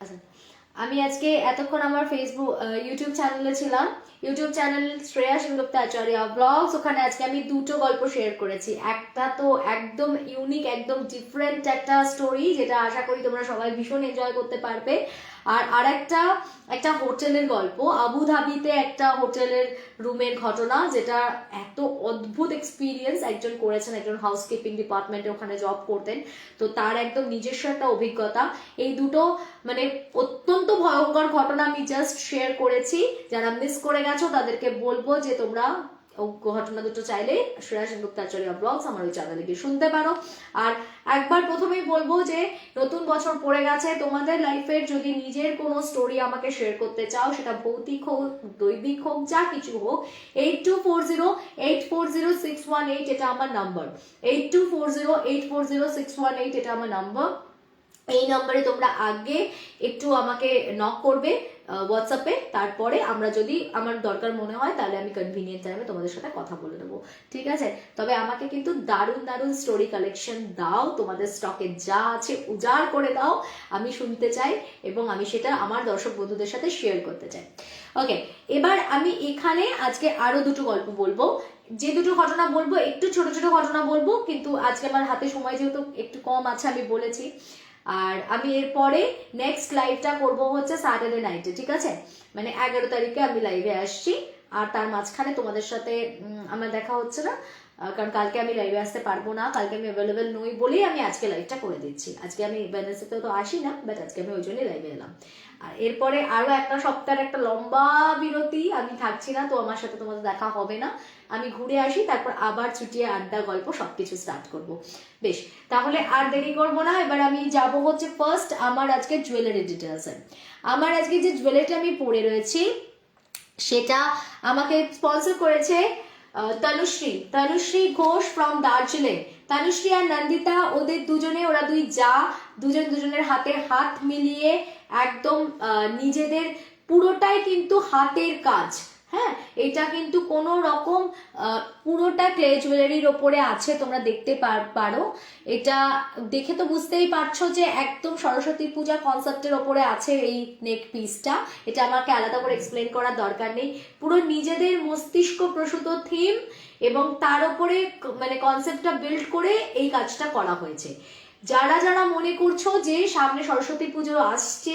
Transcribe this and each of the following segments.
আচ্ছা। আমি আজকে এতক্ষণ আমার ফেসবুক ইউটিউব চ্যানেলে ছিলাম। YouTube channel Shreya Sengupta Acharya blogs ওখানে আজকে আমি দুটো গল্প শেয়ার করেছি। একটা তো একদম ইউনিক একদম ডিফারেন্ট একটা স্টোরি যেটা আশা করি তোমরা সবাই ভীষণ এনজয় করতে পারবে। আর আর একটা একটা হোটেলের গল্প। আবুধাবিতে একটা হোটেলের রুমের ঘটনা, যেটা এত অদ্ভুত এক্সপিরিয়েন্স একজন করেছেন, একজন হাউসকিপিং ডিপার্টমেন্টে ওখানে জব করতেন। তো তার একদম নিজস্ব একটা অভিজ্ঞতা। এই দুটো মানে অত্যন্ত ভয়ঙ্কর ঘটনা আমি জাস্ট শেয়ার করেছি। যারা মিস করে গেছো, তাদেরকে বলব যে তোমরা ঘটনা দুটো চাইলে শ্রেয়া সেনগুপ্ত আচার্য ব্লগস আমার ওই চ্যানেলে গিয়ে শুনতে পারো। আর একবার প্রথমেই বলব যে, নতুন বছর পড়ে গেছে, তোমাদের লাইফের যদি নিজের কোনো স্টোরি আমাকে শেয়ার করতে চাও, সেটা ভৌতিক হোক, দৈবিক হোক, যা কিছু হোক eight two four zero eight four zero six one eight এটা আমার number eight two four zero eight four zero six one eight এটা আমার নাম্বার এই নম্বরে তোমরা আগে একটু আমাকে নক করবে। হোয়াটসঅ্যাপে তারপরে আমরা যদি আমার দরকার মনে হয়, তাহলে আমি কনভিনিয়েন্ট টাইমে তোমাদের সাথে কথা বলে দেবো। ঠিক আছে? তবে আমাকে কিন্তু দারুণ দারুণ স্টোরি কালেকশন দাও। তোমাদের স্টকে যা আছে উজাড় করে দাও। আমি শুনতে চাই এবং আমি সেটা আমার দর্শক বন্ধুদের সাথে শেয়ার করতে চাই। ওকে এবার আমি এখানে আজকে আরও দুটো গল্প বলব। যে দুটো ঘটনা বলব, একটু ছোট ছোট ঘটনা বলব, কিন্তু আজকে আমার হাতে সময় যেহেতু একটু কম আছে, আমি বলেছি। আর আমি এরপরে নেক্সট লাইভটা করব হচ্ছে স্যাটারডে নাইটে ঠিক আছে? মানে এগারো তারিখে আমি লাইভে আসছি, আর তার মাঝখানে তোমাদের সাথে আমার দেখা হচ্ছে না। কারণ কালকে আমি লাইভে আসতে পারব না, কালকে আমি অ্যাভেলেবেল নই বলেই আমি আজকে লাইভটা করে দিচ্ছি। আজকে আমি ওয়েডনেসডেতে তো আসি না বাট আজকে আমি ওই জন্যই লাইভে এলাম। আর এরপরে আরও একটা সপ্তাহের একটা লম্বা বিরতি, আমি থাকছি না, তো আমার সাথে তোমাদের দেখা হবে না। আমি ঘুরে আসি, তারপর আবার ছুটিয়ে আড্ডা, গল্প সব কিছু স্টার্ট করব। বেশ, তাহলে আর দেরি করব না, এবার আমি যাব হচ্ছে ফার্স্ট আমার আজকে জুয়েলারি ডিটেলসে আমার আজকে যে জুয়েলারিটা আমি পরে রয়েছি, সেটা আমাকে স্পন্সর করেছে তনুশ্রী তনুশ্রী ঘোষ ফ্রম দার্জিলিং। তনুশ্রী আর নন্দিতা, ওদের দুজনে, ওরা দুই যা, দুজন দুজনের হাতে হাত মিলিয়ে একদম নিজেদের পুরোটাই কিন্তু হাতের কাজ। হ্যাঁ এটা কিন্তু কোনো রকম পুরোটা ক্লে জুয়েলারির ওপরে আছে, তোমরা দেখতে পার- এটা দেখে তো বুঝতেই পারছ যে একদম সরস্বতী পূজা কনসেপ্টের ওপরে আছে এই নেক পিসটা এটা আমাকে আলাদা করে এক্সপ্লেন করার দরকার নেই। পুরো নিজেদের মস্তিষ্ক প্রসূত থিম এবং তার উপরে ক- মানে কনসেপ্টটা বিল্ড করে এই কাজটা করা হয়েছে। যারা যারা মনে করছ যে সামনে সরস্বতী পুজো আসছে,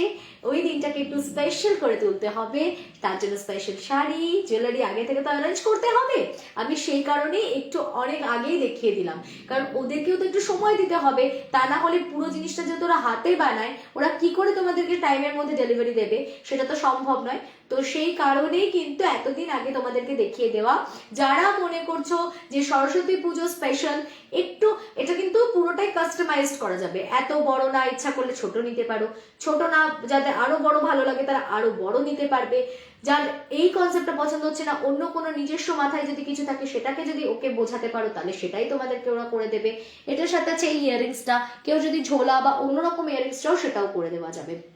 ওই দিনটাকে একটু স্পেশাল করে তুলতে হবে। তার জন্য স্পেশাল শাড়ি জুয়েলারি আগে থেকে তো অ্যারেঞ্জ করতে হবে। আমি সেই কারণে একটু অনেক আগেই দেখিয়ে দিলাম। কারণ ওদেরকেও তো একটু সময় দিতে হবে। তা না হলে পুরো জিনিসটা যেহেতু ওরা হাতে বানায়, ওরা কি করে তোমাদেরকে টাইমের মধ্যে ডেলিভারি দেবে? সেটা তো সম্ভব নয়। তো সেই কারণেই কিন্তু এতদিন আগে তোমাদেরকে দেখিয়ে দেওয়া। যারা মনে করছ যে সরস্বতী পুজো স্পেশাল একটু এটা কিন্তু পুরোটাই কাস্টমাইজড করা যাবে। এত বড় না, ইচ্ছা করলে ছোট নিতে পারো। ছোট না যাদের আরও বড় ভালো লাগে, তারা আরও বড় নিতে পারবে। যার এই কনসেপ্টটা পছন্দ হচ্ছে না, অন্য কোনো নিজস্ব মাথায় যদি কিছু থাকে, সেটাকে যদি ওকে বোঝাতে পারো, তাহলে সেটাই তোমাদেরকে ওরা করে দেবে। এটার সাথে আছে এই ইয়ারিংসটা কেউ যদি ঝোলা বা অন্যরকম ইয়ারিংসটাও সেটাও করে দেওয়া যাবে।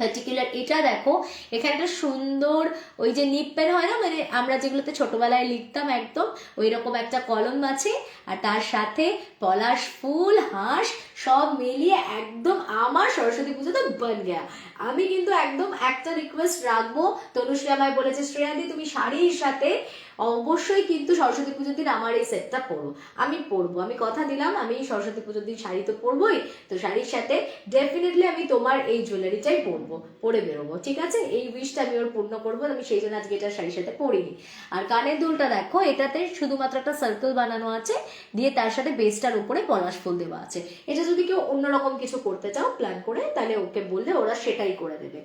পার্টিকুলার এটা দেখো, এখানে একটা সুন্দর ওই যে নিপ পেন হয় না? মানে আমরা যেগুলোতে ছোটবেলায় লিখতাম একদম ওই রকম একটা কলম আছে, আর তার সাথে পলাশ ফুল, হাঁস, সব মিলিয়ে একদম আমার সরস্বতী পুজো তো বন গেয়া। আমি কিন্তু একদম একটা রিকোয়েস্ট রাখব, তনুশ্রী আমায় বলেছে, শ্রেয়াদি, তুমি শাড়ির সাথে অবশ্যই কিন্তু সরস্বতী পুজোর দিন আমার এই সেটটা পরো আমি পরবো। আমি কথা দিলাম, আমি সরস্বতী পুজোর দিন শাড়ি তো পরবোই, তো শাড়ির সাথে ডেফিনেটলি আমি তোমার এই জুয়েলারিটাই পরবো, পরে বেরোবো, ঠিক আছে? এই উইশটা আমি ওর পূর্ণ করব, আমি সেই জন্য আজকে এটা শাড়ির সাথে পরিনি। আর কানের দুলটা দেখো, এটাতে শুধুমাত্র একটা সার্কেল বানানো আছে, দিয়ে তার সাথে বেসটার উপরে পলাশ ফুল দেওয়া আছে। এটা যদি কেউ অন্যরকম কিছু করতে চাও প্ল্যান করে, তাহলে ওকে বললে ওরা সেটাই করে দেবে।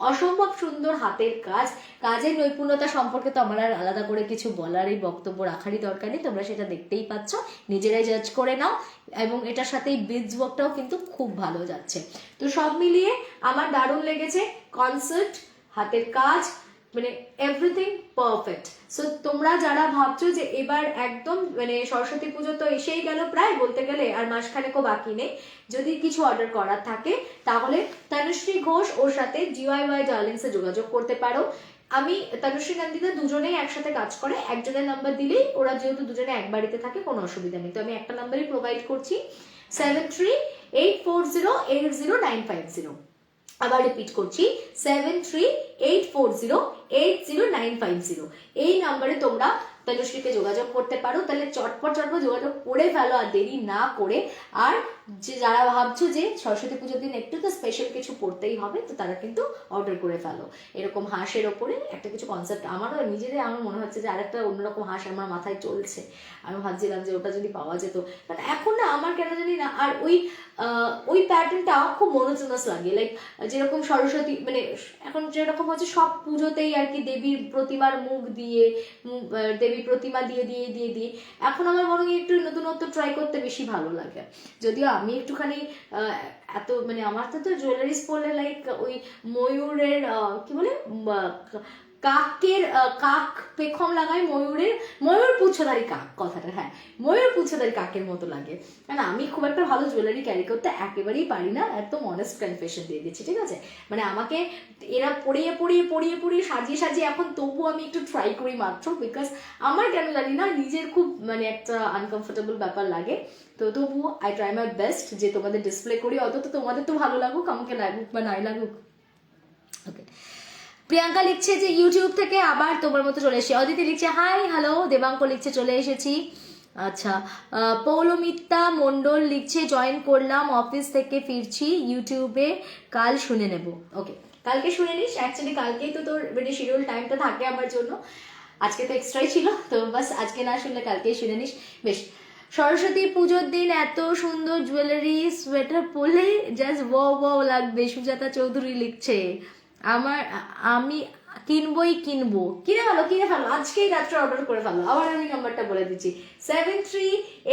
অসম্ভব সুন্দর হাতের কাজ। কাজের নৈপুণ্যতা সম্পর্কে তো আমার আর আলাদা করে কিছু বলারই বক্তব্য রাখারই দরকার নেই। তোমরা সেটা দেখতেই পাচ্ছ। নিজেরাই জাজ করে নাও। এবং এটার সাথে এই বিজ ওয়ার্কটাও কিন্তু খুব ভালো যাচ্ছে। তো সব মিলিয়ে আমার দারুণ লেগেছে কনসার্ট হাতের কাজ মানে এভরিথিং পারফেক্ট সো তোমরা যারা ভাবছ যে এবার একদম মানে সরস্বতী পুজো তো এসেই গেল প্রায়, বলতে গেলে আর মাসখানেকও বাকি নেই, যদি কিছু অর্ডার করার থাকে, তাহলে তনুশ্রী ঘোষ ওর সাথে জিওয়াই ডার্লিংসে যোগাযোগ করতে পারো। আমি তনুশ্রী নন্দিতা দুজনেই একসাথে কাজ করে, একজনের নাম্বার দিলেই ওরা যেহেতু দুজনে এক বাড়িতে থাকে, কোনো অসুবিধা নেই। তো আমি একটা নাম্বারই প্রোভাইড করছি seven three eight four zero eight zero nine five zero আবার রিপিট করছি seven three eight four zero eight zero nine five zero এই নাম্বারে তোমরা তনুশ্রীকে যোগাযোগ করতে পারো, তাহলে চটপট চটপট যোগাযোগ করে ফেলো আর দেরি না করে। আর যে যারা ভাবছ যে সরস্বতী পুজোর দিন একটু তো স্পেশাল কিছু পড়তেই হবে, তো তারা কিন্তু অর্ডার করে ফেলো। এরকম হাঁসের ওপরে একটা কিছু কনসেপ্ট আমারও নিজেদের, আমার মনে হচ্ছে যে আরেকটা অন্যরকম হাঁস আমার মাথায় চলছে। আমি ভাবছিলাম যে ওটা যদি পাওয়া যেত। বাট এখন না, আমার কেন জানি না, আর ওই ওই প্যাটার্নটা খুব মনোজনাস লাগে। লাইক যেরকম সরস্বতী মানে এখন যেরকম হচ্ছে সব পুজোতেই আর কি দেবীর প্রতিমার মুখ দিয়ে দেবী প্রতিমা দিয়ে দিয়ে দিয়ে দিয়ে। এখন আমার মনে হয় একটু নতুনত্ব ট্রাই করতে বেশি ভালো লাগে। যদিও আমি একটুখানি এত মানে আমার তো তো জুয়েলারিস পরলে লাইক ওই ময়ূরের কি বলে কাকের কাক পেখম লাগায় ময়ূরের, ময়ূর পুচ্ছধারী কাক, কথাটা হ্যাঁ। ময়ূর পুচ্ছধারী কাকের মতো লাগে। কারণ আমি খুব একটা ভালো জুয়েলারি ক্যারি করতে একেবারেই পারি না, একদম অনেস্ট কনফেশন দিয়ে দিচ্ছি, ঠিক আছে? মানে আমাকে এরা পড়িয়ে পড়িয়ে পড়িয়ে পড়িয়ে সাজিয়ে সাজিয়ে এখন তবু আমি একটু ট্রাই করি মাত্র বিকজ আমার কেন জানি না নিজের খুব মানে একটা আনকমফোর্টেবল ব্যাপার লাগে। তো তবু আই ট্রাই মাই বেস্ট যে তোমাদের ডিসপ্লে করি অত তো তোমাদের তো ভালো লাগুক, আমাকে লাগুক বা নাই লাগুক। ওকে প্রিয়াঙ্কা লিখছে যে ইউটিউব থেকে আবার তোমার মতো চলে এসেছি। অদিতি লিখছে হাই হ্যালো দেবাঙ্ক লিখছে চলে এসেছি। আচ্ছা আহ, পৌলমিত্তা মণ্ডল লিখছে জয়েন করলাম অফিস থেকে ফিরছি ইউটিউবে কাল শুনে নেব। ওকে কালকে শুনে নিস অ্যাকচুয়ালি কালকেই তো তোর মানে শিডিউল টাইমটা থাকে আমার জন্য। আজকে তো এক্সট্রাই ছিল তো বাস আজকে না শুনলে কালকেই শুনে নিস। বেশ সরস্বতী পুজোর দিন এত সুন্দর জুয়েলারি সোয়েটার পরলে জাস্ট ও ও লাগবে। সুজাতা চৌধুরী লিখছে আমার, আমি কিনবই কিনবো। কিনে ভালো কিনে ফেলো। আজকেই রাত্রে অর্ডার করে ফেলো। আবার আমি নাম্বারটা বলে দিচ্ছি। Seven three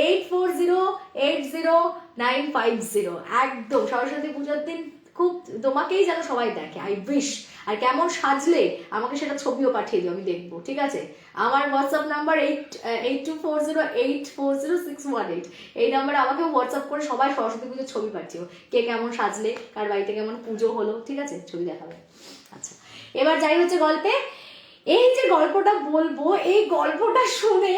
eight four zero eight zero nine five zero একদম, সরস্বতী পুজোর দিন খুব তোমাকেই যেন সবাই দেখে। আই উইশ আর কেমন সাজলে আমাকে সেটা ছবিও পাঠিয়ে দিও, আমি দেখব, ঠিক আছে? আমার WhatsApp number eight eight two four zero eight four zero six one eight এই নাম্বারে আমাকেও হোয়াটসঅ্যাপ করে সবাই সরস্বতী পুজোর ছবি পাঠিও। কে কেমন সাজলে, কার বাড়িতে কেমন পুজো হলো, ঠিক আছে? ছবি দেখাবে। আচ্ছা এবার যাই হচ্ছে গল্পে। এই যে গল্পটা বলব, এই গল্পটা শুনে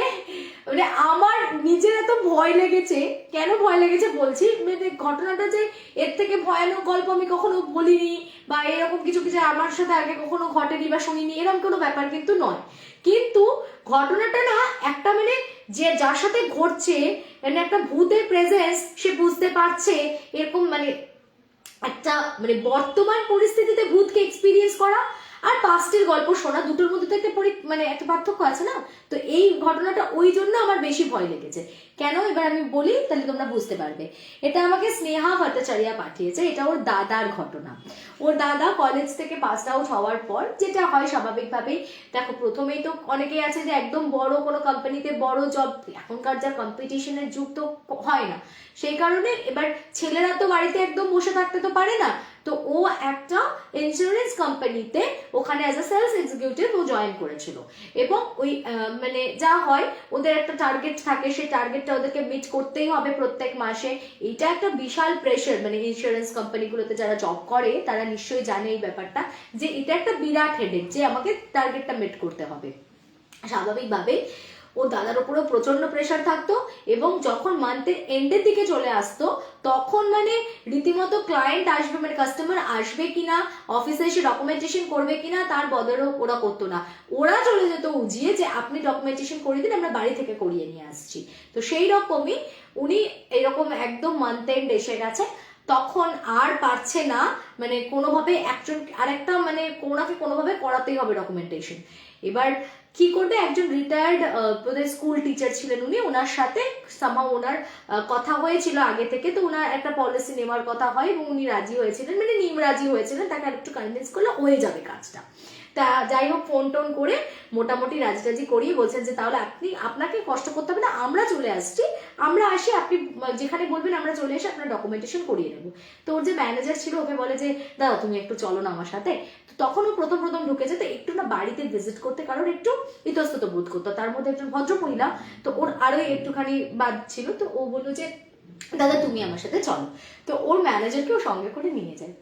মানে আমার নিজের এত ভয় লেগেছে। কেন ভয় লেগেছে বলছি? মানে ঘটনাটা যে এর থেকে ভয়ানক গল্প আমি কখনো বলিনি বা এরকম কিছু কিছু আমার সাথে আগে কখনো ঘটেনি বা শুনিনি এরকম কোনো ব্যাপার কিন্তু নয়। কিন্তু ঘটনাটা না একটা মানে যে যার সাথে ঘটছে মানে একটা ভূতের প্রেজেন্স সে বুঝতে পারছে, এরকম মানে একটা মানে বর্তমান পরিস্থিতিতে ভূতকে এক্সপিরিয়েন্স করা আর পাস্টের গল্প শোনা, দুটোর মধ্যে তো একটা মানে একটা পার্থক্য আছে না? তো এই ঘটনাটা ওই জন্য আমার বেশি ভয় লেগেছে। কেন? এবার আমি বলি, তাহলে তোমরা বুঝতে পারবে। এটা আমাকে স্নেহা ভট্টাচার্যা পাঠিয়েছে, এটা ওর দাদার ঘটনা। ওর দাদা কলেজ থেকে পাস আউট হওয়ার পর, যেটা হয় স্বাভাবিকভাবেই, দেখো প্রথমেই তো অনেকেই আছে যে একদম বড় কোনো কোম্পানিতে বড় জব এখনকার যা কম্পিটিশনের যুগ তো হয় না। সেই কারণে এবার ছেলেরা তো বাড়িতে একদম বসে থাকতে তো পারে না তো ও একটা ইন্স্যুরেন্স কোম্পানিতে ওখানে অ্যাজ আ সেলস এক্সিকিউটিভ ও জয়েন করেছিল। এবং ওই মানে যা হয়, ওদের একটা টার্গেট থাকে, সেই টার্গেটটা ওদেরকে মিট করতেই হবে প্রত্যেক মাসে। এটা একটা বিশাল প্রেশার মানে ইন্স্যুরেন্স কোম্পানিগুলোতে যারা জব করে, তারা নিশ্চয়ই জানে এই ব্যাপারটা, যে এটা একটা বিরাট হেডেক যে আমাকে টার্গেটটা মিট করতে হবে। স্বাভাবিকভাবে ও দাদার উপরেও প্রচণ্ড প্রেশার থাকতো এবং যখন মান্থের এন্ডের দিকে চলে আসতো, তখন মানে রীতিমতো ক্লায়েন্ট আসবে মানে কাস্টমার আসবে কিনা অফিসে এসে ডকুমেন্টেশন করবে কিনা, তার বদলও ওরা করতো না। ওরা চলে যেত উজিয়ে যে আপনি ডকুমেন্টেশন করিয়ে দিন, আমরা বাড়ি থেকে করিয়ে নিয়ে আসছি। তো সেই রকমই উনি এরকম একদম মান্থ এন্ড এসে গেছে। তখন আর পারছে না মানে কোনোভাবে একজন আরেকটা মানে কোনোনাকে কোনোভাবে করাতেই হবে ডকুমেন্টেশন এবার কি করবে? একজন রিটায়ার্ড ওদের স্কুল টিচার ছিলেন উনি। ওনার সাথে সামহাও ওনার কথা হয়েছিল আগে থেকে। তো ওনার একটা পলিসি নেওয়ার কথা হয় এবং উনি রাজি হয়েছিলেন মানে নিম রাজি হয়েছিলেন। তাকে আর একটু কনভিন্স করলে হয়ে যাবে কাজটা। তা যাই হোক ফোন টোন করে মোটামুটি রাজি করিয়ে বলছেন যে, তাহলে আপনি, আপনাকে কষ্ট করতে হবে না, আমরা চলে আসছি। আমরা আসি, আপনি যেখানে বলবেন আমরা চলে এসে আপনার ডকুমেন্টেশন করিয়ে নেব। তো ওর যে ম্যানেজার ছিল, ওকে বলে যে দাদা তুমি একটু চলো না আমার সাথে। তো তখন ও প্রথম প্রথম ঢুকেছে, তো একটু না বাড়িতে ভিজিট করতে, কারণ একটু ইতস্তত বোধ করতো। তার মধ্যে একজন ভদ্র মহিলা তো ওর আরও একটুখানি বাদ ছিল, তো ও বলল যে, দাদা, তুমি আমার সাথে চলো। তো ওর ম্যানেজারকেও সঙ্গে করে নিয়ে যায়।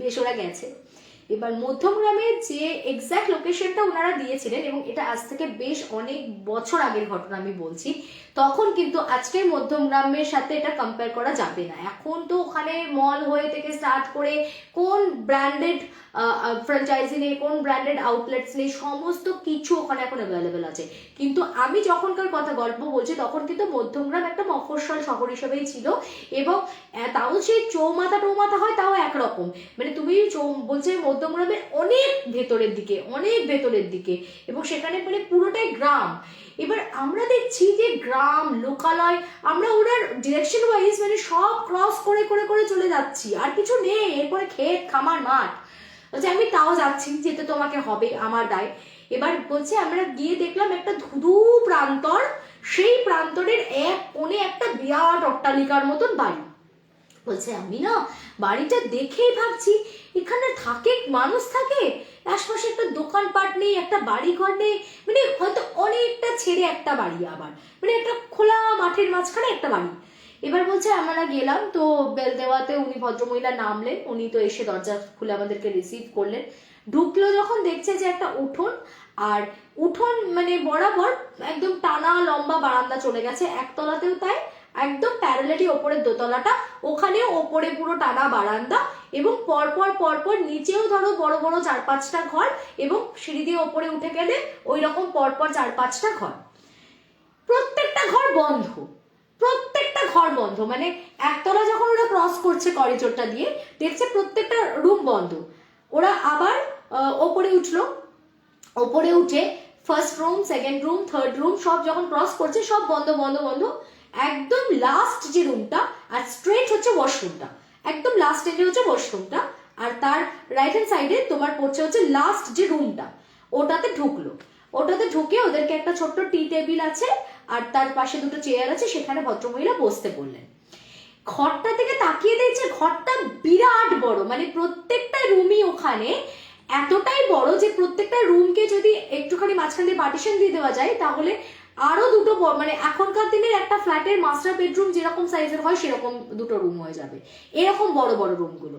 বেশ, ওরা গেছে। এবার মধ্যমগ্রামে যে এক্স্যাক্ট লোকেশনটা ওনারা দিয়েছিলেন এবং এটা আজ থেকে বেশ অনেক বছর আগের ঘটনা আমি বলছি তখন কিন্তু আজকের মধ্যমগ্রামের সাথে এটা কম্পেয়ার করা যাবে না। এখন তো ওখানে মল হয়ে থেকে স্টার্ট করে কোন ব্র্যান্ডেড ফ্র্যাঞ্চাইজি নেই, কোন ব্র্যান্ডেড আউটলেটস নেই, সমস্ত কিছু ওখানে এখন অ্যাভেলেবেল আছে। কিন্তু আমি যখনকার কথা গল্প বলছি, তখন কিন্তু মধ্যমগ্রাম একটা মফস্বল শহর হিসেবেই ছিল এবং তাও সেই চৌমাথা টৌমাথা হয়, তাও একরকম। মানে তুমি বলছে মধ্যমগ্রামের অনেক ভেতরের দিকে, অনেক ভেতরের দিকে এবং সেখানে মানে পুরোটাই গ্রাম। এবার আমরা দেখছি যে গ্রাম লোকালয়, আমরা ওনার ডিরেকশন ওয়াইজ মানে সব ক্রস করে করে করে চলে যাচ্ছি। আর কিছু নেই, এরপরে ক্ষেত, খামার, মাঠ। বলছে, আমি তাও যাচ্ছি, যেতে তোমাকে হবে আমার দায়। এবার বলছে, আমরা গিয়ে দেখলাম একটা ধুধু প্রান্তর। সেই প্রান্তরের এক কোণে একটা বিরাট অট্টালিকার মতন বাড়ি। বলছে, আমি না বাড়িটা দেখেই ভাবছি, এখানে থাকে, মানুষ থাকে, আশপাশে একটা দোকানপাট নেই, একটা বাড়ি ঘর নেই মানে হয়তো অনেকটা ছেড়ে একটা বাড়ি আবার মানে একটা খোলা মাঠের মাঝখানে একটা বাড়ি। এবার বলছে, আমরা গেলাম তো বেল দেওয়াতে উনি ভদ্রমহিলা নামলেন উনি তো এসে দরজা খুলে আমাদেরকে রিসিভ করলেন। ঢুকলো যখন দেখছে যে একটা উঠোন, আর উঠোন মানে বরাবর একদম টানা লম্বা বারান্দা চলে গেছে, একতলাতেও তাই একদম প্যারালালি ওপরের দোতলাটা। ওখানেও ওপরে পুরো টানা বারান্দা এবং পরপর পরপর নিচেও ধরো বড় বড় চার পাঁচটা ঘর এবং সিঁড়ি দিয়ে ওপরে উঠে গেলে ওই রকম পরপর চার পাঁচটা ঘর। প্রত্যেকটা ঘর বন্ধ। প্রত্যেকটা ঘর বন্ধ। মানে একতলা যখন ওরা ক্রস করছে করিডোরটা দিয়ে, দেখছে প্রত্যেকটা রুম বন্ধ। ওরা আবার ওপরে উঠল। ওপরে উঠে first room second room third room সব যখন ক্রস করছে সব বন্ধ বন্ধ বন্ধ। একদম লাস্ট যে রুমটা আর স্ট্রেট হচ্ছে ওয়াশরুমটা একদম লাস্ট এজে হচ্ছে ওয়াশরুমটা আর তার রাইট হ্যান্ড সাইডে তোমার পড়ছে হচ্ছে লাস্ট যে রুমটা ওটাতে ঢুকলো। ওটাতে ঢুকে ওদেরকে একটা ছোট্ট টি টেবিল আছে, আর তার পাশে দুটো চেয়ার আছে, সেখানে ভদ্রমহিলা বসতে বললেন। ঘরটা থেকে তাকিয়ে দেখছে ঘরটা বিরাট বড় মানে প্রত্যেকটা রুমই ওখানে এতটাই বড় যে প্রত্যেকটা রুমকে যদি একটুখানি মাঝখান দিয়ে পার্টিশন দিয়ে দেওয়া যায়, তাহলে আরও দুটো মানে এখনকার দিনের একটা ফ্ল্যাটের মাস্টার বেডরুম যেরকম সাইজের হয়, সেরকম দুটো রুম হয়ে যাবে। এরকম বড় বড় রুমগুলো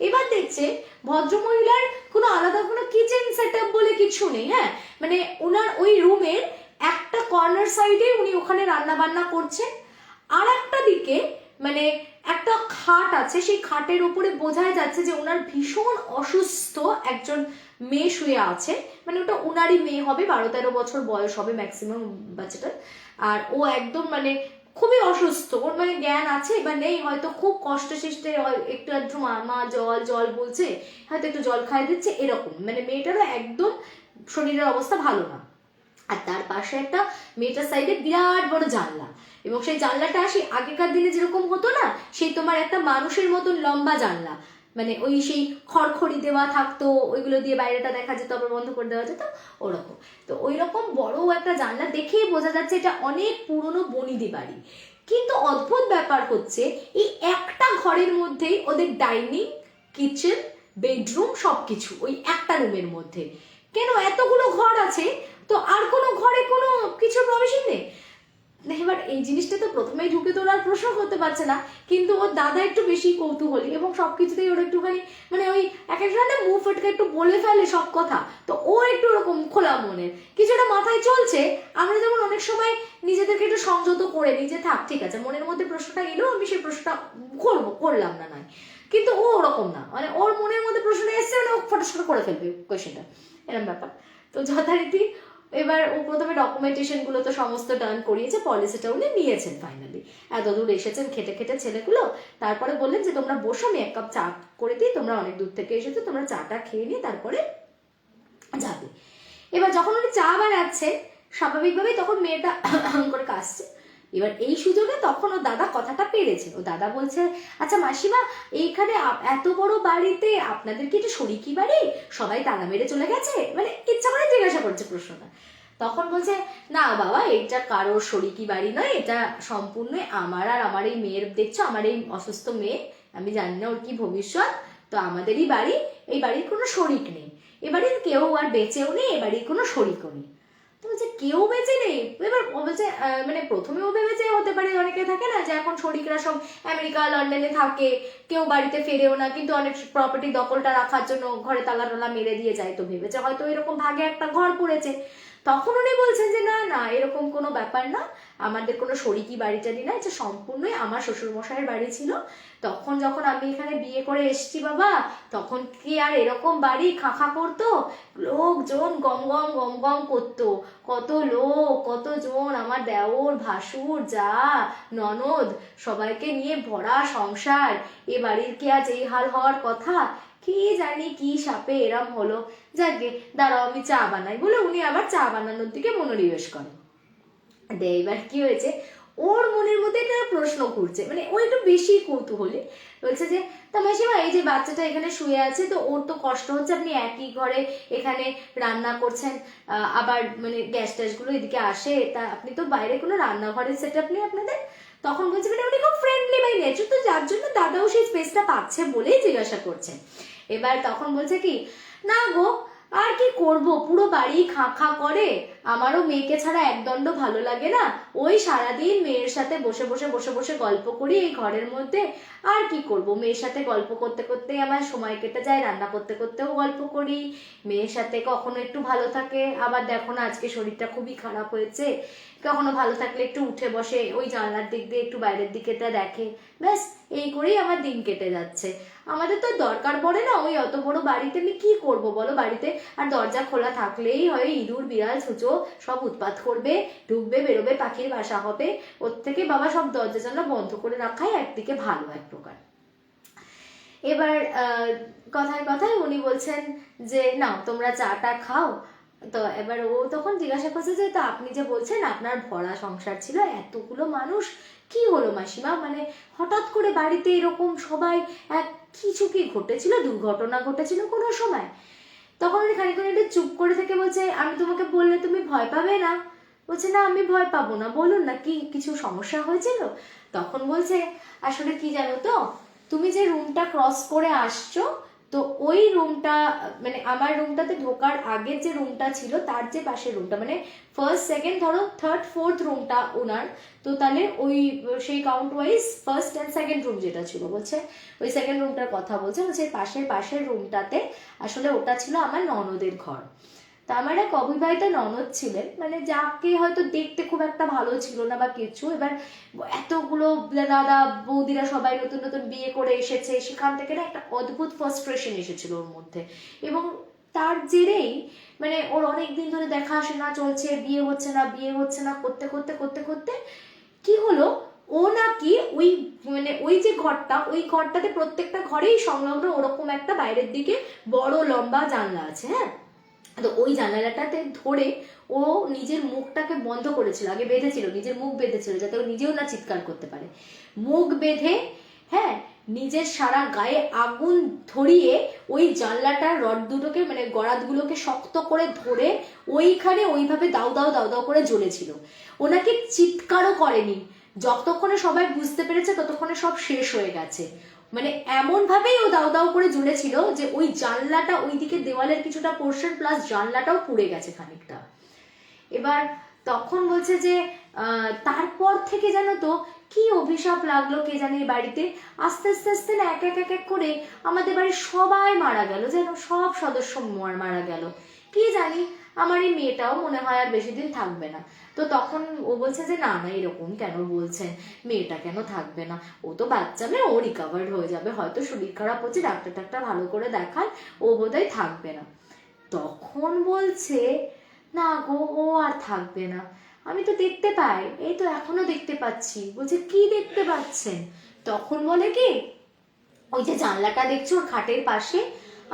এবার দেখছে, ভদ্রমহিলার কোনো আলাদা কোনো কিচেন সেট বলে কিছু নেই হ্যাঁ? মানে ওনার ওই রুমের একটা কর্নার সাইডে উনি ওখানে রান্না বান্না করছেন। আর একটা দিকে মানে একটা খাট আছে, সেই খাটের উপরে বোঝাই যাচ্ছে যে ওনার ভীষণ অসুস্থ একজন মেয়ে শুয়ে আছে। মানে ওটা ওনারই মেয়ে হবে, বারো তেরো বছর বয়স হবে ম্যাক্সিমাম বাচ্চাটার। আর ও একদম মানে খুবই অসুস্থ, ওর মানে জ্ঞান আছে বা নেই, হয়তো খুব কষ্ট সৃষ্টে একটু মা মা জল জল বলছে, হয়তো একটু জল খাইয়ে দিচ্ছে, এরকম। মানে মেয়েটারও একদম শরীরের অবস্থা ভালো না। আর তার পাশে একটা মেয়েটার সাইডে বিরাট বড় জানলা। এবং সেই জানলাটা আসি আগেকার দিনে যেরকম হতো না, সেই তোমার একটা মানুষের মতন লম্বা জানলা। মানে ওই সেই খড়খড়ি দেওয়া থাকতো, ওইগুলো দিয়ে বাইরেটা দেখা যেত, আবার বন্ধ করে দেওয়া যেত, ওরকম। তো ওই রকম বড় একটা জানলা দেখেই বোঝা যাচ্ছে এটা অনেক পুরনো বনিদি বাড়ি। কিন্তু অদ্ভুত ব্যাপার হচ্ছে, এই একটা ঘরের মধ্যেই ওদের ডাইনিং, কিচেন, বেডরুম সবকিছু, ওই একটা রুমের মধ্যে। কেন এতগুলো ঘর আছে তো আর কোনো ঘরে কোনো কিছু প্রবেশই নেই না, এবার এই জিনিসটা তো প্রথমেই ঢুকে তো ওর প্রশ্ন করতে পারছে না, কিন্তু ওর দাদা একটু বেশি কৌতূহলী এবং সবকিছুতেই ওর একটুখানি মানে ওই এক একজনে মুখ ফটকে একটু বলে ফেলে সব কথা, তো ও একটু ওরকম খোলা মনের। কিছুটা মাথায় চলছে, আমরা যেমন অনেক সময় নিজেদেরকে একটু সংযত করে যে, থাক, ঠিক আছে, মনের মধ্যে প্রশ্নটা এলো, আমি সেই প্রশ্নটা করব, করলাম না নয় কিন্তু ও ওরকম না মানে ওর মনের মধ্যে প্রশ্নটা এসছে মানে ও ফটোশট করে ফেলবে কোয়েশ্চেনটা এরকম ব্যাপার। তো যথারীতি এবার ও প্রথমে ডকুমেন্টেশনগুলো তো সমস্ত ডান করিয়েছে পলিসিটা উনি নিয়েছেন ফাইনালি এত দূর এসেছেন, খেটে খেটে ছেলেগুলো। তারপরে বললেন যে, তোমরা বসো, আমি এক কাপ চা করে দিই। তোমরা অনেক দূর থেকে এসেছ, তোমরা চাটা খেয়ে নিয়ে তারপরে যাবে। এবার যখন উনি চা বানাচ্ছে স্বাভাবিকভাবেই তখন মেয়েটা করে কাশছে। এবার এই সুযোগে তখন ও দাদা কথাটা পেরেছে। ও দাদা বলছে আচ্ছা মাসিমা, এইখানে এত বড় বাড়িতে আপনাদের কি এটা শরিকি বাড়ি? সবাই তালা মেরে চলে গেছে? মানে ইচ্ছা করে জিজ্ঞাসা করছে প্রশ্নটা। তখন বলছে, না বাবা, এটা কারোর শরিকি বাড়ি নয়, এটা সম্পূর্ণ আমার আর আমার এই মেয়ের, দেখছ, আমার এই অসুস্থ মেয়ে, আমি জানি না ওর কি ভবিষ্যৎ, তো আমাদেরই বাড়ি, এই বাড়ির কোনো শরিক নেই। এ বাড়ির কেউ আর বেঁচেও নেই, এ বাড়ির কোনো শরিকও নেই। তো বলছে, কেউ বেঁচে নেই? এবার ও বলছে মানে প্রথমে ও ভেবেছে হতে পারে অনেকে থাকে না যে এখন শরিকরা সব আমেরিকা, লন্ডনে থাকে, কেউ বাড়িতে ফেরেও না, কিন্তু অনেক প্রপার্টি দখলটা রাখার জন্য ঘরে তালা টালা মেরে দিয়ে যায় তো ভেবেছে। হয়তো এরকম ভাগে একটা ঘর পড়েছে। তখন উনি বলছেন যে, না না, এরকম কোনো ব্যাপার না। আমাদের কোনো শরিকি বাড়ি টাড়ি না এটা সম্পূর্ণই আমার শ্বশুরমশাইয়ের বাড়ি ছিল। তখন যখন আমি এখানে বিয়ে করে এসছি বাবা, তখন কি আর এরকম বাড়ি খাঁখা করতো? লোকজন গম গম গম গম করতো। কত লোক, কতজন, আমার দেওর, ভাসুর, যা, ননদ, সবাইকে নিয়ে ভরা সংসার। এ বাড়ির কি আজ এই হাল হওয়ার কথা? কি জানি কি সাপে এরম হলো। যাকে দাঁড়াও, আমি চা বানাই বলে উনি আবার চা বানানোর দিকে মনোনিবেশ করেন। দে, এবার কি হয়েছে? ওর মনের মধ্যে একটা প্রশ্ন ঘুরছে। মানে ও একটু বেশি কৌতূহলী। বলছে যে, তা মাসিমা, এই যে বাচ্চাটা এখানে শুয়ে আছে, তো ওর তো কষ্ট হচ্ছে, আপনি একই ঘরে এখানে রান্না করছেন আবার মানে গ্যাস ট্যাসগুলো এদিকে আসে, তা আপনি তো বাইরে কোনো রান্নাঘরের সেট আপ নেই আপনাদের? তখন বলছে মানে উনি খুব ফ্রেন্ডলি বাই নেচার তো যার জন্য দাদাও সেই স্পেসটা পাচ্ছে বলেই জিজ্ঞাসা করছেন এবার তখন বলছে কি, না গো আর কি করব? পুরো বাড়ি খাঁ খাঁ করে। আমারও মেয়েকে ছাড়া একদণ্ড ভালো লাগে না। ওই সারাদিন মেয়ের সাথে বসে বসে বসে বসে গল্প করি এই ঘরের মধ্যে। আর কি করব? মেয়ের সাথে গল্প করতে করতে আমার সময় কেটে যায়, রান্না করতে করতেও গল্প করি। মেয়ের সাথে কখনো একটু ভালো থাকে। আবার দেখো না, আজকে শরীরটা খুবই খারাপ হয়েছে। কখনো ভালো থাকলে একটু উঠে বসে, ওই জানলার দিক দিয়ে একটু বাইরের দিকেটা দেখে। ব্যাস এই করেই আমার দিন কেটে যাচ্ছে। আমাদের তো দরকার পড়ে না ওই অত বড় বাড়িতে আমি কি করব বলো বাড়িতে? আর দরজা খোলা থাকলেই হয়, ইঁদুর, বিড়াল, ছুঁচো সব উৎপাত করবে ঢুকবে বেরোবে, পাখির বাসা হবে। ওর থেকে বাবা সব দরজা জানলা বন্ধ করে রাখাই একদিকে ভালো এক প্রকার। এবার কথায় কথায় উনি বলছেন যে, নাও, তোমরা চাটা খাও। তো এবার ও তখন জিজ্ঞাসা করছে যে, তো আপনি যে বলছেন, আপনার ভরা সংসার ছিল, এতগুলো মানুষ কি হলো মাসিমা? মানে হঠাৎ করে বাড়িতে এরকম সবাই এক কিছু কি ঘটেছিল? দুর্ঘটনা ঘটেছিল কোনো সময়? তখন উনি খানিকক্ষণ একটু চুপ করে থেকে বলছে, আমি তোমাকে বললে তুমি ভয় পাবে না। বলছে, না, আমি ভয় পাবো না, বলুন না, কি, কিছু সমস্যা হয়েছিল? তখন বলছে, আসলে কি জানো তো, তুমি যে রুমটা ক্রস করে আসছো তো ওই রুমটা মানে আমার রুমটাতে ঢোকার আগে যে রুমটা ছিল, তার যে পাশের রুমটা মানে ফার্স্ট সেকেন্ড ধরো থার্ড ফোর্থ রুমটা ওনার, তো তাহলে ওই, সেই count wise first and second room যেটা ছিল, বলছে? ওই সেকেন্ড রুমটার কথা বলছে বলছে পাশের পাশের রুমটাতে আসলে ওটা ছিল আমার ননদের ঘর। তা আমার এক অবিবাহিত ননদ ছিলেন মানে যাকে হয়তো দেখতে খুব একটা ভালো ছিল না বা কিছু। এবার এতগুলো দাদা বৌদিরা সবাই নতুন নতুন বিয়ে করে এসেছে, সেখান থেকে না একটা অদ্ভুত ফ্রাস্ট্রেশন এসেছিল ওর মধ্যে। এবং তার জেরেই মানে ওর অনেক দিন ধরে দেখা আসে না, চলছে, বিয়ে হচ্ছে না, বিয়ে হচ্ছে না, করতে করতে করতে করতে কি হলো? ও নাকি ওই মানে ওই যে ঘরটা, ওই ঘরটাতে প্রত্যেকটা ঘরেই সংলগ্ন ওরকম একটা বাইরের দিকে বড় লম্বা জানলা আছে হ্যাঁ? তো ওই জানালাটাতে ধরে ও নিজের মুখটাকে বন্ধ করেছিল, আগে বেঁধেছিল, নিজের মুখ বেঁধেছিল, যাতে ও নিজেও না চিৎকার করতে পারে। মুখ বেঁধে হ্যাঁ নিজের সারা গায়ে আগুন ধরিয়ে ওই জানলাটার রড দুটোকে মানে গড়াতগুলোকে শক্ত করে ধরে ওইখানে ওইভাবে দাউ দাউ দাউ দাউ করে জ্বলেছিল। ওনাকে চিৎকারও করেনি। যতক্ষণে সবাই বুঝতে পেরেছে, ততক্ষণে সব শেষ হয়ে গেছে। মানে এমন ভাবেই ও দাও দাও করে ঝুলেছিল যে ওই জানলাটা ওই ওইদিকে দেওয়ালের কিছুটা পোর্শন প্লাস জানলাটাও পুড়ে গেছে খানিকটা। এবার তখন বলছে যে তারপর থেকে জানো তো কি অভিশাপ লাগল কে জানে বাড়িতে? আস্তে আস্তে আস্তে না এক এক এক এক করে আমাদের বাড়ির সবাই মারা গেল, যেন সব সদস্য মারা গেল। কি জানি আমার এই মেয়েটাও মনে হয় আর বেশি দিন থাকবে না। তো তখন ও বলছে যে, না না, এরকম কেন বলছেন? মেয়েটা কেন থাকবে না? ও তো বাচ্চা মেয়ে ও রিকাভার্ড হয়ে যাবে। হয়তো শরীর খারাপ হচ্ছে, ডাক্তার টাক্তার ভালো করে দেখান ও বোধহয় থাকবে না। তখন বলছে, না গো, ও আর থাকবে না। আমি তো দেখতে পাই, এই তো এখনও দেখতে পাচ্ছি। বলছে, কি দেখতে পাচ্ছেন? তখন বলে কি, ওই যে জানলাটা দেখছ, ওর খাটের পাশে?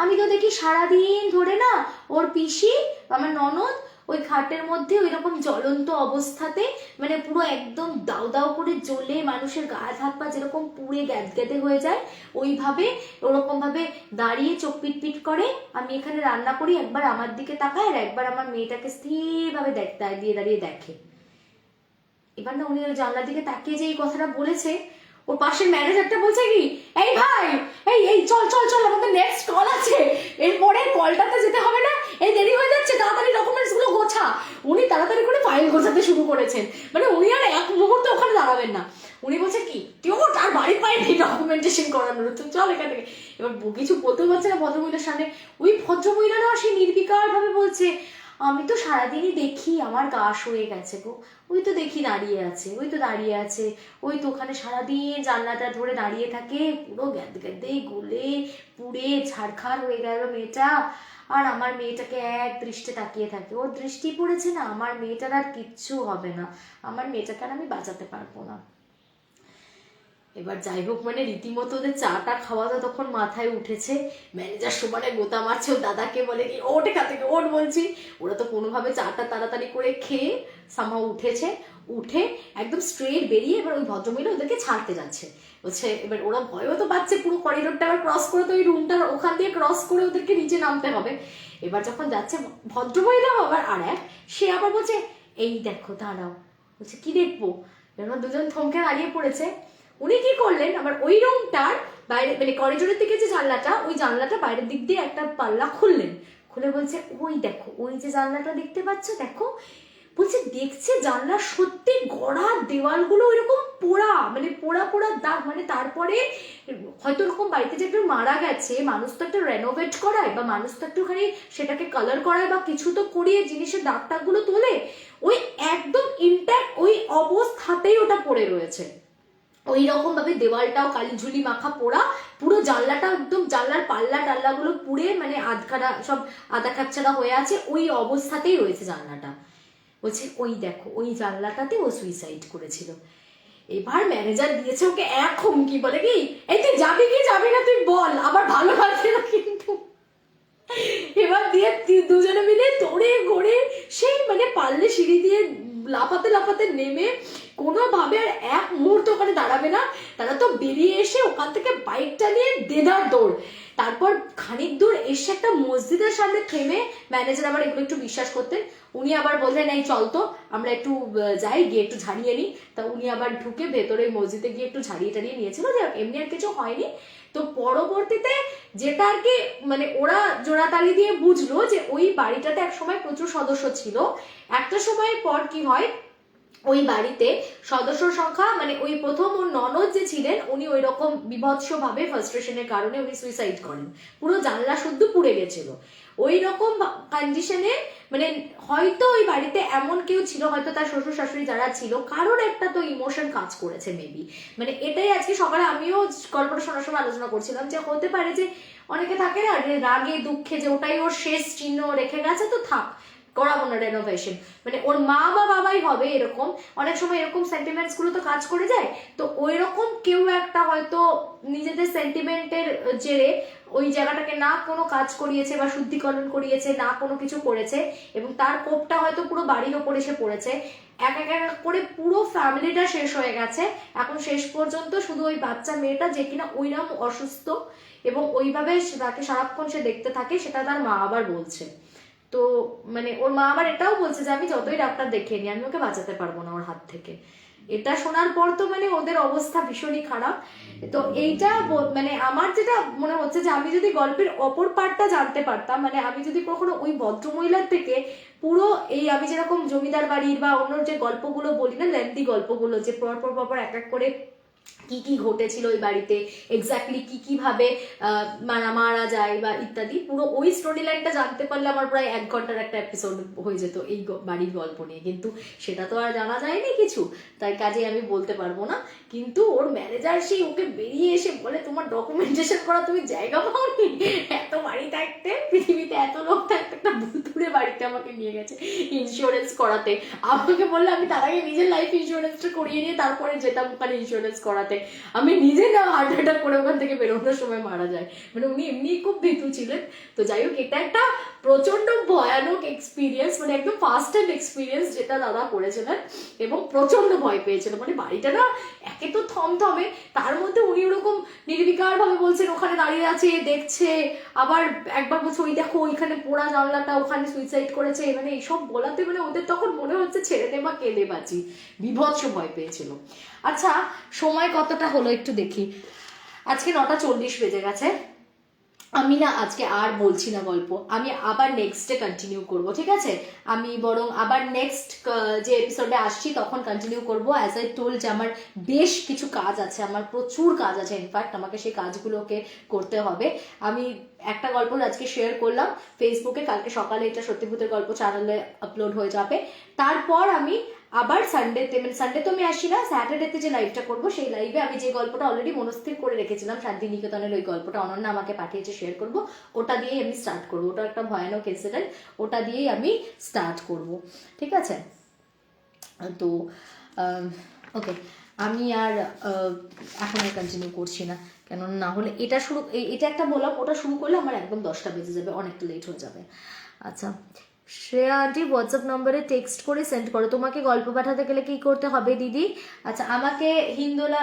আমি তো দেখি সারাদিন ধরে না, ওর পিসি আমার ননদ ওই খাটের মধ্যে ওই রকম জ্বলন্ত অবস্থাতে মানে পুরো একদম দাউ দাউ করে জ্বলে, মানুষের গা হাত পা যেরকম পুড়ে গ্যাদগ্যাদে হয়ে যায়, ওইভাবে, ওরকম ভাবে দাঁড়িয়ে চোখ পিট পিট করে আমি এখানে রান্না করি, একবার আমার দিকে তাকায় আর একবার আমার মেয়েটাকে স্থিরভাবে দেখ দাঁড়িয়ে দাঁড়িয়ে দেখে। এবার না উনি ওই জানলার দিকে তাকিয়ে যে এই কথাটা বলেছে ওর পাশের ম্যানেজারটা বলছে কি, এই ভাই, এই এই, চল চল চল, আমাদের নেক্সট কল আছে। এরপরে কলটাতে যেতে হবে না, এই দেরি হয়ে যাচ্ছে, তাড়াতাড়ি ডকুমেন্টসগুলো গোছা। উনি তাড়াতাড়ি করে ফাইল গোছাতে শুরু করেছেন। মানে উনি আর এক মুহূর্তে ওখানে দাঁড়াবেন না। উনি বলছে কি কেউ তার বাড়ির পায়নি ডকুমেন্টেশন করানোর তো চল এখান থেকে। এবার কিছু বলতে পারছে না ভদ্রমহিলার সামনে। ওই ভদ্রমহিলা সেই সে নির্বিকার ভাবে বলছে আমি তো সারাদিনই দেখি, আমার গা হয়ে গেছে গো। ওই তো দেখি দাঁড়িয়ে আছে, ওই তো দাঁড়িয়ে আছে। ওই তো ওখানে সারাদিন জানলাটা ধরে দাঁড়িয়ে থাকে, পুরো গ্যাদ গ্যাদে গলে পুড়ে ছাড়খাড় হয়ে গেল মেয়েটা। আর আমার মেয়েটাকে এক দৃষ্টে তাকিয়ে থাকে। ওর দৃষ্টি পড়েছে না, আমার মেয়েটার আর কিচ্ছু হবে না। আমার মেয়েটাকে আর আমি বাঁচাতে পারব না। এবার যাই হোক মানে রীতিমতো ওদের চাটা খাওয়া তো তখন মাথায় উঠেছে। ম্যানেজার সমানে গোতা মারছে ও দাদাকে বলে কি, ওঠ এখান থেকে, ওঠ, বলছি। ওরা তো কোনোভাবে চাটা তাড়াতাড়ি করে খেয়ে সামা উঠেছে। উঠে একদম স্ট্রেট বেরিয়ে এবার ওই ভদ্রমহিলা ওদেরকে ছাড়তে যাচ্ছে। বলছে, এবার ওরা ভয়ও তো পাচ্ছে, পুরো করিডোরটা আবার ক্রস করে তো ওই রুমটা ওখান দিয়ে ক্রস করে ওদেরকে নিচে নামতে হবে। এবার যখন যাচ্ছে ভদ্রমহিলা আবার আর এক, সে আবার বলছে, এই দেখো, দাঁড়াও। বলছে, কি দেখব? এবার দুজন থমকে দাঁড়িয়ে পড়েছে। উনি কি করলেন? আবার ওই রুমটার বাইরে মানে করিডোরের থেকে যে জানলাটা, ওই জানলাটা বাইরের দিক দিয়ে একটা পাল্লা খুললেন। খুলে বলছে, ওই দেখো, ওই যে জানলাটা দেখতে পাচ্ছ, দেখো? বলছে, দেখছে জানলা সত্যি গড়া দেওয়ালগুলো এরকম পোড়া মানে পোড়া পোড়া দাগ মানে তারপরে হয়তো ওরকম বাড়িতে যে একটু মারা গেছে, মানুষ তো একটা রেনোভেট করায়, বা মানুষ তো একটুখানি সেটাকে কালার করায়, বা কিছু তো করিয়ে জিনিসের দাগ টাগগুলো তোলে। ওই একদম ইনট্যাক্ট ওই অবস্থাতেই ওটা পড়ে রয়েছে। ওই রকম ভাবে দেওয়ালটাও কালি ঝুলি মাখা পোড়া, পুরো জানলাটা একদম জানলার পাল্লা টাল্লাগুলো পুড়ে মানে আধখানা সব আধা খাচ্ছাড়া হয়ে আছে, ওই অবস্থাতেই রয়েছে জানলাটা। বলছে, ওই দেখো, ওই জানলাটাতে ও সুইসাইড করেছিল। এবার ম্যানেজার দিয়েছে ওকে এক হুমকি, বলে কি, এই তুই যাবি কি যাবি না তুই বল, আবার ভালো লাগছে না কিন্তু। এবার দিয়ে দুজনে মিলে দৌড়ে গড়ে সেই মানে পারলে সিঁড়ি দিয়ে লাফাতে লাফাতে নেমে কোনোভাবে আর এক মুহূর্ত ওখানে দাঁড়াবে না। তারা তো বেরিয়ে এসে ওখান থেকে বাইকটা নিয়ে দেদার দৌড়। তারপর খানিক দূর এসে একটা মসজিদের সামনে থেমে ম্যানেজার আবার এগুলো একটু বিশ্বাস করতেন। উনি আবার বললেন, এই চল তো, আমরা একটু যাই, গিয়ে একটু ঝাড়িয়ে নিই। তা উনি আবার ঢুকে ভেতরে মসজিদে গিয়ে একটু ঝাড়িয়ে টাড়িয়ে নিয়েছিল। যে এমনি আর কিছু হয়নি। তো পরবর্তীতে যেটা আর কি মানে ওরা জোড়াতালি দিয়ে বুঝলো যে ওই বাড়িটাতে এক সময় প্রচুর সদস্য ছিল। একটা সময়ের পর কি হয়, ওই বাড়িতে সদস্য সংখ্যা মানে ওই প্রথম ওর ননদ যে ছিলেন, উনি ওই রকম বিভৎস ভাবে ফার্স্ট্রেশনের কারণে উনি সুইসাইড করেন। পুরো জানলা শুদ্ধ পুড়ে গেছিল। ওই রকম কন্ডিশনে মানে হয়তো ওই বাড়িতে এমন কেউ ছিল, হয়তো তার শ্বশুর শাশুড়ি যারা ছিল, কারোর একটা তো ইমোশন কাজ করেছে মেবি মানে এটাই আজকে সকালে আমিও গল্পটা শোনার সময় আলোচনা করছিলাম যে হতে পারে যে অনেকে থাকে না রাগে, দুঃখে যে ওটাই ওর শেষ চিহ্ন রেখে গেছে, তো থাক। করাবো না রেনোভেশন মানে ওর মা বা বাবাই হবে এরকম, অনেক সময় এরকম সেন্টিমেন্টসগুলো তো কাজ করে যায়, তো ওই রকম কেউ একটা হয়তো নিজেদের সেন্টিমেন্টের জেরে ওই জায়গাটাকে না কোনো কাজ করিয়েছে বা শুদ্ধিকরণ করিয়েছে, না কোনো কিছু করেছে, এবং তার কোপটা হয়তো পুরো বাড়ির ওপর এসে পড়েছে। এক এক এক করে পুরো ফ্যামিলিটা শেষ হয়ে গেছে। এখন শেষ পর্যন্ত শুধু ওই বাচ্চা মেয়েটা যে কিনা ওইরকম অসুস্থ, এবং ওইভাবে তাকে সারাক্ষণ সে দেখতে থাকে, সেটা তার মা আবার বলছে। তো মানে ওর মা আবার এটাও বলছে যে আমি যতই ডাক্তার দেখিয়ে নি, আমি ওকে বাঁচাতে পারব না ওর হাত থেকে। এটা শোনার পর তো মানে ওদের অবস্থা ভীষণই খারাপ। তো এইটা মানে আমার যেটা মনে হচ্ছে যে আমি যদি গল্পের অপর পার্টটা জানতে পারতাম মানে আমি যদি কখনো ওই ভদ্রমহিলার থেকে পুরো এই আমি যেরকম জমিদার বাড়ির বা অন্য যে গল্পগুলো বলি না লেন্দি গল্পগুলো যে পর পর পর পর এক এক করে কি কি ঘটেছিল ওই বাড়িতে এক্স্যাক্টলি কি কি ভাবে মারা মারা যায় বা ইত্যাদি, পুরো ওই স্টোরি লাইনটা জানতে পারলে আমার প্রায় এক ঘণ্টার একটা এপিসোড হয়ে যেত এই বাড়ির গল্প নিয়ে। কিন্তু সেটা তো আর জানা যায়নি কিছু, তাই কাজে আমি বলতে পারব না। কিন্তু ওর ম্যানেজার সেই ওকে বেরিয়ে এসে বলে, তোমার ডকুমেন্টেশন করা তুমি জায়গা পাওনি? এত বাড়ি থাকতে, পৃথিবীতে এত লোক থাকতে একটা ভুতুরে বাড়িতে আমাকে নিয়ে গেছে ইন্স্যুরেন্স করাতে। আমাকে বললে, আমি তার আগে নিজের লাইফ ইন্স্যুরেন্সটা করিয়ে নিয়ে তারপরে যেতাম ওখানে ইন্স্যুরেন্স করাতে আমি নিজে না হার্ট অ্যাটাক করে ওখান থেকে বেরোনোর সময় মারা যায় মানে উনি এমনি খুব ভীতু ছিলেন। তো যাই হোক, এটা একটা প্রচণ্ড ভয়ানক এক্সপিরিয়েন্স মানে একদম ফার্স্ট হ্যান্ড এক্সপিরিয়েন্স যেটা দাদা করেছিলেন এবং প্রচণ্ড ভয় পেয়েছিল মানে বাড়িটা না একে তো থমথমে, তার মধ্যে উনি ওরকম নির্বিকার ভাবে বলছেন, ওখানে দাঁড়িয়ে আছে, দেখছে, আবার একবার বলছে, ওই দেখো, ওইখানে পোড়া জানলাটা, ওখানে সুইসাইড করেছে। মানে এইসব বলাতে মানে ওদের তখন মনে হচ্ছে, ছেড়ে দে বা কেঁদে বাঁচি বিভৎস ভয় পেয়েছিল। আচ্ছা সময় কতটা হলো একটু দেখি। আজকে নটা চল্লিশ বেজে গেছে। আমি না আজকে আর বলছি না গল্প। আমি আবার নেক্সটে কন্টিনিউ করব, ঠিক আছে? আমি বরং আবার নেক্সট যে এপিসোডে আসছি, তখন কন্টিনিউ করব। অ্যাজ আই টোল যে আমার বেশ কিছু কাজ আছে, আমার প্রচুর কাজ আছে। ইনফ্যাক্ট আমাকে সেই কাজগুলোকে করতে হবে। আমি একটা গল্প আজকে শেয়ার করলাম। ফেসবুকে কালকে সকালে এটা সত্যিভূতের গল্প চ্যানেলে আপলোড হয়ে যাবে। তারপর আমি আবার সানডেতে মানে সানডে তো আমি আসি না স্যাটারডেতে যে লাইভটা করব, সেই লাইভে আমি যে গল্পটা অলরেডি মনস্থির করে রেখেছিলাম, শান্তিনিকেতনের ওই গল্পটা অনন্যা আমাকে পাঠিয়েছে শেয়ার করব। ওটা দিয়েই আমি স্টার্ট করব। ওটা একটা ভয়ানক ইনসিডেন্ট ওটা দিয়েই আমি স্টার্ট করব। ঠিক আছে? তো ওকে আমি আর এখন আর কন্টিনিউ করছি না কেন না হলে এটা শুরু এটা একটা বললাম, ওটা শুরু করলে আমার একদম দশটা বেজে যাবে, অনেকটা লেট হয়ে যাবে। আচ্ছা শ্রেয়া আন্টি হোয়াটসঅ্যাপ নম্বরে টেক্সট করে সেন্ড করো। তোমাকে গল্প পাঠাতে গেলে কি করতে হবে, দিদি? আচ্ছা আমাকে হিন্দোলা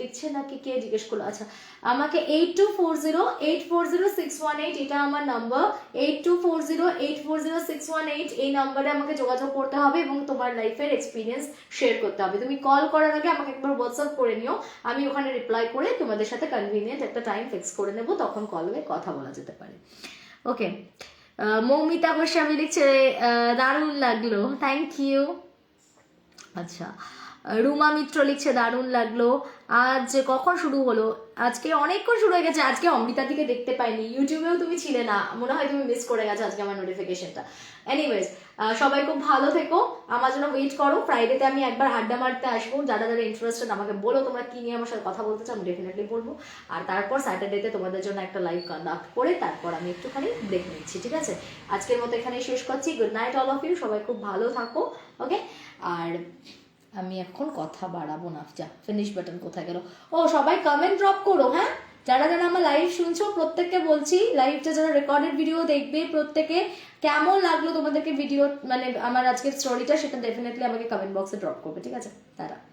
লিখছে নাকি কে জিজ্ঞেস করল? আচ্ছা আমাকে eight two four zero eight four zero six one eight এটা আমার number eight two four zero eight four zero six one eight এই নাম্বারে আমাকে যোগাযোগ করতে হবে এবং তোমার লাইফের এক্সপিরিয়েন্স শেয়ার করতে হবে। তুমি কল করার আগে আমাকে একবার হোয়াটসঅ্যাপ করে নিও। আমি ওখানে রিপ্লাই করে তোমাদের সাথে কনভিনিয়েন্ট একটা টাইম ফিক্স করে নেব। তখন কল কলে কথা বলা যেতে পারে। ওকে মৌমিতা গোস্বামী লিখছে দারুণ লাগল। থ্যাংক ইউ আচ্ছা রুমা মিত্র লিখছে, দারুণ লাগল। আজ কখন শুরু হলো? আজকে অনেকক্ষণ শুরু হয়ে গেছে, আজকে অমৃতা দিকে দেখতে পাইনি। ইউটিউবেও তুমি ছিলে না। মনে হয় তুমি মিস করে গেছো আজকে আমার নোটিফিকেশনটা এনিওয়েজ সবাই খুব ভালো থেকো। আমার জন্য ওয়েট করো। ফ্রাইডেতে আমি একবার আড্ডা মারতে আসব। যারা যারা ইন্টারেস্টেড আমাকে বলো তোমরা কি নিয়ে আমার সাথে কথা বলতে চাও, আমি ডেফিনেটলি বলব। আর তারপর স্যাটারডেতে তোমাদের জন্য একটা লাইভ কন্ডাক্ট করে তারপর আমি একটুখানি দেখে নিচ্ছি, ঠিক আছে? আজকের মতো এখানে শেষ করছি। Good night all of you সবাই খুব ভালো থাকো ওকে আর আমি এখন কথা বাড়াবো না। যা ফিনিশ বাটন কোথায় গেল? ও, সবাই কমেন্ট ড্রপ করো হ্যাঁ? যারা যারা আমার লাইভ শুনছো, প্রত্যেককে বলছি লাইভটা যারা রেকর্ডেড ভিডিও দেখবে, প্রত্যেকে কেমন লাগল তোমাদেরকে ভিডিও মানে আমার আজকের স্টোরিটা সেটা ডেফিনেটলি আমাকে কমেন্ট বক্সে ড্রপ করবে, ঠিক আছে? তারা।